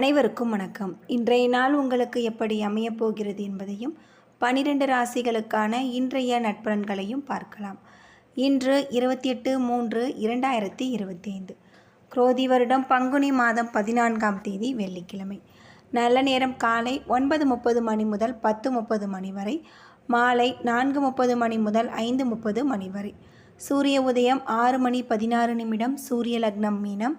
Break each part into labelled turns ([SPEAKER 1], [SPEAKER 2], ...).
[SPEAKER 1] அனைவருக்கும் வணக்கம். இன்றைய நாள் உங்களுக்கு எப்படி அமையப் போகிறது என்பதையும் பனிரெண்டு ராசிகளுக்கான இன்றைய நட்பலன்களையும் பார்க்கலாம். இன்று இருபத்தி எட்டு மூன்று இரண்டாயிரத்தி இருபத்தி ஐந்து குரோதி வருடம் பங்குனி மாதம் பதினான்காம் தேதி வெள்ளிக்கிழமை. நல்ல நேரம் காலை ஒன்பது முப்பது மணி முதல் பத்து முப்பது மணி வரை மாலை நான்கு முப்பது மணி முதல் ஐந்து முப்பது மணி வரை. சூரிய உதயம் ஆறு மணி பதினாறு நிமிடம் சூரிய லக்னம் மீனம்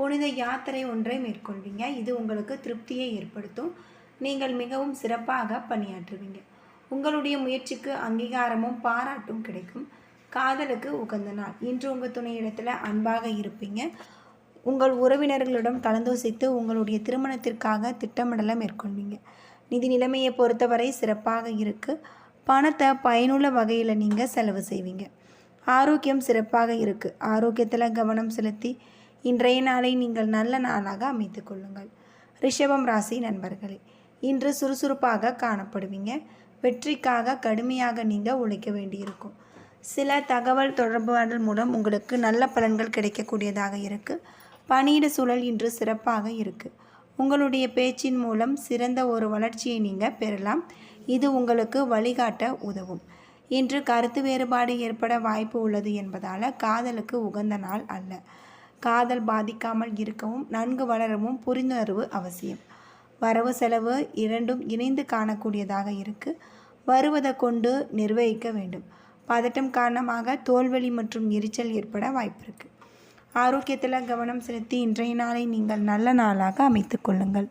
[SPEAKER 1] புனித யாத்திரை ஒன்றை மேற்கொள்வீங்க. இது உங்களுக்கு திருப்தியை ஏற்படுத்தும். நீங்கள் மிகவும் சிறப்பாக பணியாற்றுவீங்க. உங்களுடைய முயற்சிக்கு அங்கீகாரமும் பாராட்டும் கிடைக்கும். காதலுக்கு உகந்த நாள். இன்று உங்கள் துணையிடத்தில் அன்பாக இருப்பீங்க. உங்கள் உறவினர்களிடம் கலந்தோசித்து உங்களுடைய திருமணத்திற்காக திட்டமிடலை மேற்கொள்வீங்க. நிதி நிலைமையை பொறுத்தவரை சிறப்பாக இருக்குது பணத்தை பயனுள்ள வகையில் நீங்கள் செலவு செய்வீங்க. ஆரோக்கியம் சிறப்பாக இருக்குது ஆரோக்கியத்தில் கவனம் செலுத்தி இன்றைய நாளை நீங்கள் நல்ல நாளாக அமைத்து கொள்ளுங்கள். ரிஷபம் ராசி நண்பர்களே இன்று சுறுசுறுப்பாக காணப்படுவீங்க. வெற்றிக்காக கடுமையாக நீங்கள் உழைக்க வேண்டியிருக்கும். சில தகவல் தொடர்புகள் மூலம் உங்களுக்கு நல்ல பலன்கள் கிடைக்கக்கூடியதாக இருக்குது பணியிட சூழல் இன்று சிறப்பாக இருக்குது உங்களுடைய பேச்சின் மூலம் சிறந்த ஒரு வளர்ச்சியை நீங்கள் பெறலாம். இது உங்களுக்கு வழிகாட்ட உதவும். இன்று கருத்து வேறுபாடு ஏற்பட வாய்ப்பு உள்ளது என்பதால் காதலுக்கு உகந்த நாள் அல்ல. காதல் பாதிக்காமல் இருக்கவும் நன்கு வளரவும் புரிந்துணர்வு அவசியம். வரவு செலவு இரண்டும் இணைந்து காணக்கூடியதாக இருக்குது வருவதை கொண்டு நிர்வகிக்க வேண்டும். பதட்டம் காரணமாக தோல்வலி மற்றும் எரிச்சல் ஏற்பட வாய்ப்பு இருக்குது ஆரோக்கியத்தில் கவனம் செலுத்தி இன்றைய நாளை நீங்கள் நல்ல நாளாக அமைத்துக் கொள்ளுங்கள்.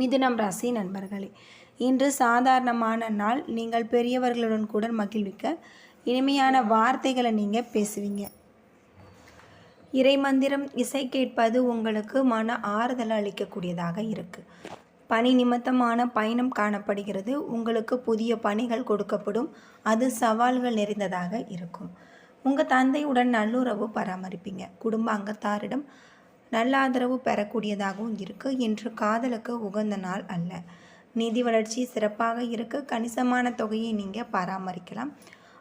[SPEAKER 1] மிதுனம் ராசி நண்பர்களே இன்று சாதாரணமான நாள். நீங்கள் பெரியவர்களுடன் கூட மகிழ்விக்க இனிமையான வார்த்தைகளை நீங்கள் பேசுவீங்க. இறைமந்திரம் இசை கேட்பது உங்களுக்கு மன ஆறுதல் அளிக்கக்கூடியதாக இருக்குது பணி நிமித்தமான பயணம் காணப்படுகிறது. உங்களுக்கு புதிய பணிகள் கொடுக்கப்படும். அது சவால்கள் நிறைந்ததாக இருக்கும். உங்கள் தந்தையுடன் நல்லுறவு பராமரிப்பீங்க. குடும்ப அங்கத்தாரிடம் நல்ல ஆதரவு பெறக்கூடியதாகவும் இருக்குது இன்று காதலுக்கு உகந்த நாள் அல்ல. நிதி வளர்ச்சி சிறப்பாக இருக்க. கணிசமான தொகையை நீங்கள் பராமரிக்கலாம்.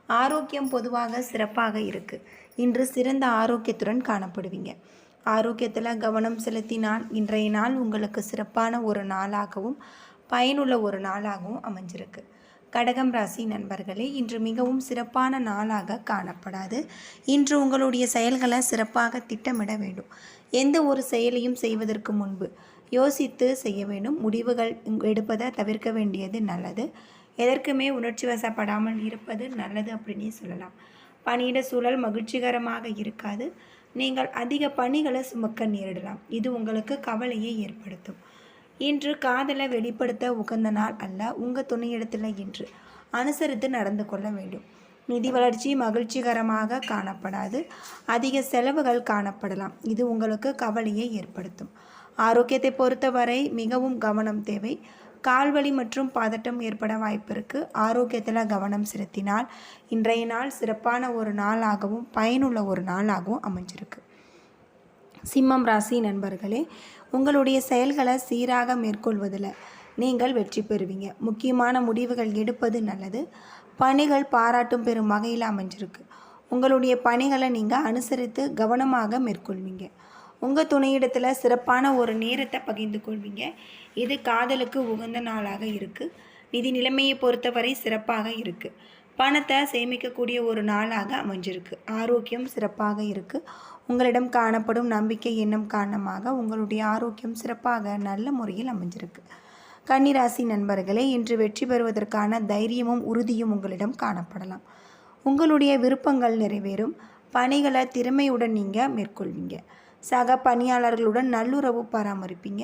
[SPEAKER 1] ஆரோக்கியம் பொதுவாக சிறப்பாக இருக்குது இன்று சிறந்த ஆரோக்கியத்துடன் காணப்படுவீங்க. ஆரோக்கியத்தில் கவனம் செலுத்தினால் இன்றைய நாள் உங்களுக்கு சிறப்பான ஒரு நாளாகவும் பயனுள்ள ஒரு நாளாகவும் அமைஞ்சிருக்கு. கடகம் ராசி நண்பர்களே இன்று மிகவும் சிறப்பான நாளாக காணப்படாது. இன்று உங்களுடைய செயல்களை சிறப்பாக திட்டமிட வேண்டும். எந்த ஒரு செயலையும் செய்வதற்கு முன்பு யோசித்து செய்ய வேண்டும். முடிவுகள் எடுப்பதை தவிர்க்க வேண்டியது நல்லது. எதற்குமே உணர்ச்சி வசப்படாமல் இருப்பது நல்லது அப்படின்னே சொல்லலாம். பணியிட சூழல் மகிழ்ச்சிகரமாக இருக்காது. நீங்கள் அதிக பணிகளை சுமக்க நேரிடலாம். இது உங்களுக்கு கவலையை ஏற்படுத்தும். இன்று காதலை வெளிப்படுத்த உகந்த நாள் அல்ல உங்கள் துணையிடத்தில் இன்று. அனுசரித்து நடந்து கொள்ள வேண்டும். நிதி வளர்ச்சி மகிழ்ச்சிகரமாக காணப்படாது. அதிக செலவுகள் காணப்படலாம். இது உங்களுக்கு கவலையை ஏற்படுத்தும். ஆரோக்கியத்தை பொறுத்தவரை மிகவும் கவனம் தேவை. கால்வலி மற்றும் பதட்டம் ஏற்பட வாய்ப்பு இருக்குது ஆரோக்கியத்தில் கவனம் செலுத்தினால் இன்றைய நாள் சிறப்பான ஒரு நாளாகவும் பயனுள்ள ஒரு நாளாகவும் அமைஞ்சிருக்கு. சிம்மம் ராசி நண்பர்களே உங்களுடைய செயல்களை சீராக மேற்கொள்வதில் நீங்கள் வெற்றி பெறுவீங்க. முக்கியமான முடிவுகள் எடுப்பது நல்லது. பணிகள் பாராட்டும் பெறும் வகையில் அமைஞ்சிருக்கு. உங்களுடைய பணிகளை நீங்கள் அனுசரித்து கவனமாக மேற்கொள்வீங்க. உங்கள் துணையிடத்தில் சிறப்பான ஒரு நேரத்தை பகிர்ந்து கொள்வீங்க. இது காதலுக்கு உகந்த நாளாக இருக்குது நிதி நிலைமையை பொறுத்தவரை சிறப்பாக இருக்குது பணத்தை சேமிக்கக்கூடிய ஒரு நாளாக அமைஞ்சிருக்கு. ஆரோக்கியம் சிறப்பாக இருக்குது உங்களிடம் காணப்படும் நம்பிக்கை எண்ணம் காரணமாக உங்களுடைய ஆரோக்கியம் சிறப்பாக நல்ல முறையில் அமைஞ்சிருக்கு. கன்னிராசி நண்பர்களே இன்று வெற்றி பெறுவதற்கான தைரியமும் உறுதியும் உங்களிடம் காணப்படலாம். உங்களுடைய விருப்பங்கள் நிறைவேறும். பணிகளை திறமையுடன் நீங்கள் மேற்கொள்வீங்க. சக பணியாளர்களுடன் நல்லுறவு பராமரிப்பீங்க.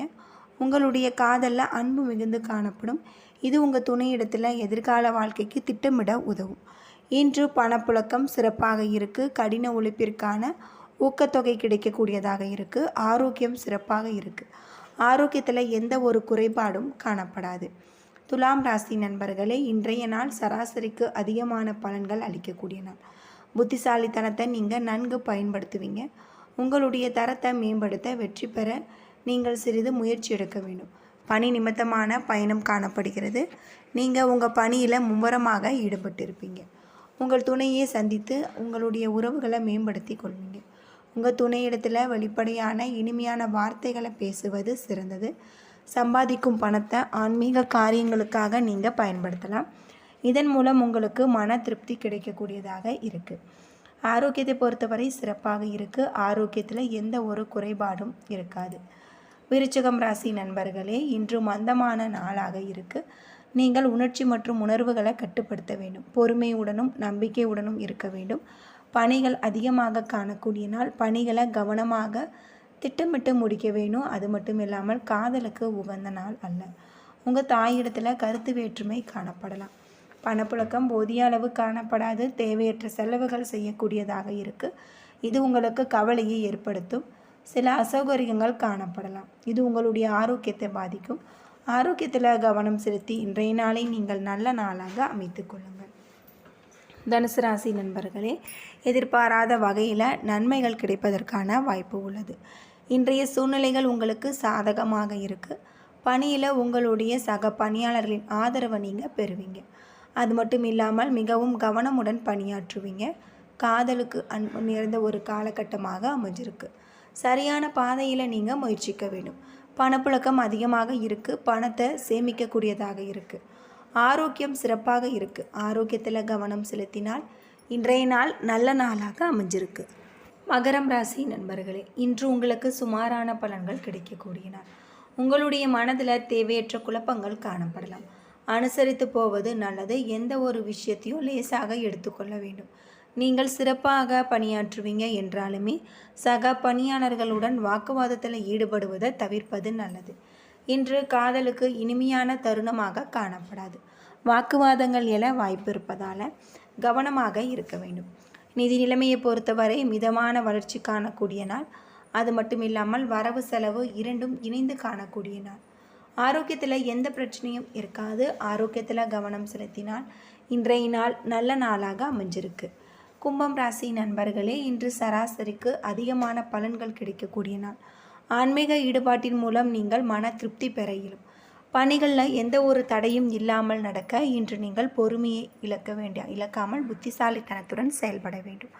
[SPEAKER 1] உங்களுடைய காதலில் அன்பு மிகுந்து காணப்படும். இது உங்கள் துணையிடத்தில் எதிர்கால வாழ்க்கைக்கு திட்டமிட உதவும். இன்று பணப்புழக்கம் சிறப்பாக இருக்குது கடின உழைப்பிற்கான ஊக்கத்தொகை கிடைக்கக்கூடியதாக இருக்குது ஆரோக்கியம் சிறப்பாக இருக்குது ஆரோக்கியத்தில் எந்த ஒரு குறைபாடும் காணப்படாது. துலாம் ராசி நண்பர்களே இன்றைய நாள் சராசரிக்கு அதிகமான பலன்கள் அளிக்கக்கூடிய நாள். புத்திசாலித்தனத்தை நீங்கள் நன்கு பயன்படுத்துவீங்க. உங்களுடைய தரத்தை மேம்படுத்த வெற்றி பெற நீங்கள் சிறிது முயற்சி எடுக்க வேண்டும். பணி நிமித்தமான பயணம் காணப்படுகிறது. நீங்கள் உங்கள் பணியில் மும்முரமாக ஈடுபட்டிருப்பீங்க. உங்கள் துணையை சந்தித்து உங்களுடைய உறவுகளை மேம்படுத்தி கொள்வீங்க. உங்கள் துணையிடத்தில் வெளிப்படையான இனிமையான வார்த்தைகளை பேசுவது சிறந்தது. சம்பாதிக்கும் பணத்தை ஆன்மீக காரியங்களுக்காக நீங்கள் பயன்படுத்தலாம். இதன் மூலம் உங்களுக்கு மன திருப்தி கிடைக்கக்கூடியதாக இருக்குது ஆரோக்கியத்தை பொறுத்தவரை சிறப்பாக இருக்குது ஆரோக்கியத்தில் எந்த ஒரு குறைபாடும் இருக்காது. விருச்சகம் ராசி நண்பர்களே இன்று மந்தமான நாளாக இருக்குது நீங்கள் உணர்ச்சி மற்றும் உணர்வுகளை கட்டுப்படுத்த வேண்டும். பொறுமையுடனும் நம்பிக்கையுடனும் இருக்க வேண்டும். பணிகள் அதிகமாக காணக்கூடிய நாள். பணிகளை கவனமாக திட்டமிட்டு முடிக்க வேணும். அது மட்டும் இல்லாமல் காதலுக்கு உகந்த நாள் அல்ல. உங்கள் தாயிடத்தில் கருத்து வேற்றுமை காணப்படலாம். பணப்புழக்கம் போதிய அளவு காணப்படாது. தேவையற்ற செலவுகள் செய்யக்கூடியதாக இருக்குது இது உங்களுக்கு கவலையை ஏற்படுத்தும். சில அசௌகரியங்கள் காணப்படலாம். இது உங்களுடைய ஆரோக்கியத்தை பாதிக்கும். ஆரோக்கியத்தில் கவனம் செலுத்தி இன்றைய நாளை நீங்கள் நல்ல நாளாக அமைத்துக்கொள்ளுங்கள் தனுசு ராசி நண்பர்களே எதிர்பாராத வகையில் நன்மைகள் கிடைப்பதற்கான வாய்ப்பு உள்ளது. இன்றைய சூழ்நிலைகள் உங்களுக்கு சாதகமாக இருக்குது பணியில் உங்களுடைய சக பணியாளர்களின் ஆதரவை நீங்கள் பெறுவீங்க. அது மட்டும் இல்லாமல் மிகவும் கவனமுடன் பணியாற்றுவீங்க. காதலுக்கு அன்பு நிறைந்த ஒரு காலகட்டமாக அமைஞ்சிருக்கு. சரியான பாதையில் நீங்கள் முயற்சிக்க வேண்டும். பணப்புழக்கம் அதிகமாக இருக்குது பணத்தை சேமிக்கக்கூடியதாக இருக்குது ஆரோக்கியம் சிறப்பாக இருக்குது ஆரோக்கியத்தில் கவனம் செலுத்தினால் இன்றைய நாள் நல்ல நாளாக அமைஞ்சிருக்கு. மகரம் ராசி நண்பர்களே இன்று உங்களுக்கு சுமாரான பலன்கள் கிடைக்கக்கூடிய நாள் உங்களுடைய மனதில் தேவையற்ற குழப்பங்கள் காணப்படலாம். அனுசரித்து போவது நல்லது. எந்த ஒரு விஷயத்தையும் லேசாக எடுத்துக்கொள்ள வேண்டும். நீங்கள் சிறப்பாக பணியாற்றுவீங்க என்றாலுமே சக பணியாளர்களுடன் வாக்குவாதத்தில் ஈடுபடுவதை தவிர்ப்பது நல்லது. இன்று காதலுக்கு இனிமையான தருணமாக காணப்படாது. வாக்குவாதங்கள் என வாய்ப்பு இருப்பதால் கவனமாக இருக்க வேண்டும். நிதி நிலைமையை பொறுத்தவரை மிதமான வளர்ச்சி காணக்கூடிய நாள். அது மட்டும் இல்லாமல் வரவு செலவு இரண்டும் இணைந்து காணக்கூடிய நாள். ஆரோக்கியத்தில் எந்த பிரச்சனையும் இருக்காது. ஆரோக்கியத்தில் கவனம் செலுத்தினால் இன்றைய நாள் நல்ல நாளாக அமைஞ்சிருக்கு. கும்பம் ராசி நண்பர்களே இன்று சராசரிக்கு அதிகமான பலன்கள் கிடைக்கக்கூடிய நாள். ஆன்மீக ஈடுபாட்டின் மூலம் நீங்கள் மன திருப்தி பெற இயலும். பணிகளில் எந்த ஒரு தடையும் இல்லாமல் நடக்க இன்று நீங்கள் பொறுமையை இழக்க வேண்டிய இழக்காமல் புத்திசாலித்தனத்துடன் செயல்பட வேண்டும்.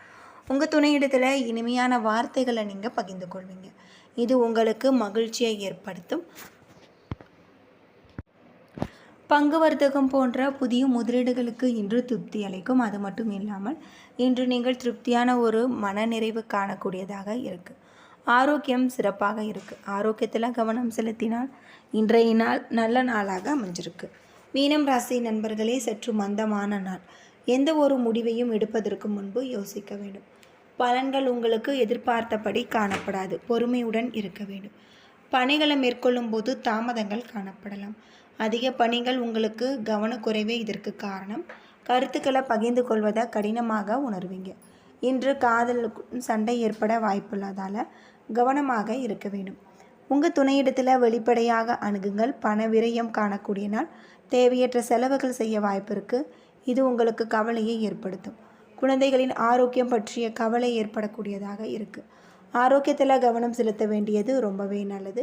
[SPEAKER 1] உங்கள் துணையிடத்தில் இனிமையான வார்த்தைகளை நீங்கள் பகிர்ந்து கொள்வீங்க. இது உங்களுக்கு மகிழ்ச்சியை ஏற்படுத்தும். பங்கு வர்த்தகம் போன்ற புதிய முதலீடுகளுக்கு இன்று திருப்தி அளிக்கும். அது மட்டும் இல்லாமல் இன்று நீங்கள் திருப்தியான ஒரு மனநிறைவு காணக்கூடியதாக இருக்குது ஆரோக்கியம் சிறப்பாக இருக்குது ஆரோக்கியத்தில் கவனம் செலுத்தினால் இன்றைய நாள் நல்ல நாளாக அமைஞ்சிருக்கு. மீனம் ராசி நண்பர்களே சற்று மந்தமான நாள். எந்த ஒரு முடிவையும் எடுப்பதற்கு முன்பு யோசிக்க வேண்டும். பலன்கள் உங்களுக்கு எதிர்பார்த்தபடி காணப்படாது. பொறுமையுடன் இருக்க வேண்டும். பணிகளை மேற்கொள்ளும் போது தாமதங்கள் காணப்படலாம். அதிக பணிகள் உங்களுக்கு கவனக்குறைவே இதற்கு காரணம். கருத்துக்களை பகிர்ந்து கொள்வதை கடினமாக உணர்வீங்க. இன்று காதலுக்கும் சண்டை ஏற்பட வாய்ப்புள்ளதால் கவனமாக இருக்க வேண்டும். உங்கள் துணையிடத்தில் வெளிப்படையாக அணுகுங்கள். பண விரயம் காணக்கூடிய நாள். தேவையற்ற செலவுகள் செய்ய வாய்ப்பு இருக்குது இது உங்களுக்கு கவலையை ஏற்படுத்தும். குழந்தைகளின் ஆரோக்கியம் பற்றிய கவலை ஏற்படக்கூடியதாக இருக்குது ஆரோக்கியத்தில் கவனம் செலுத்த வேண்டியது ரொம்பவே நல்லது.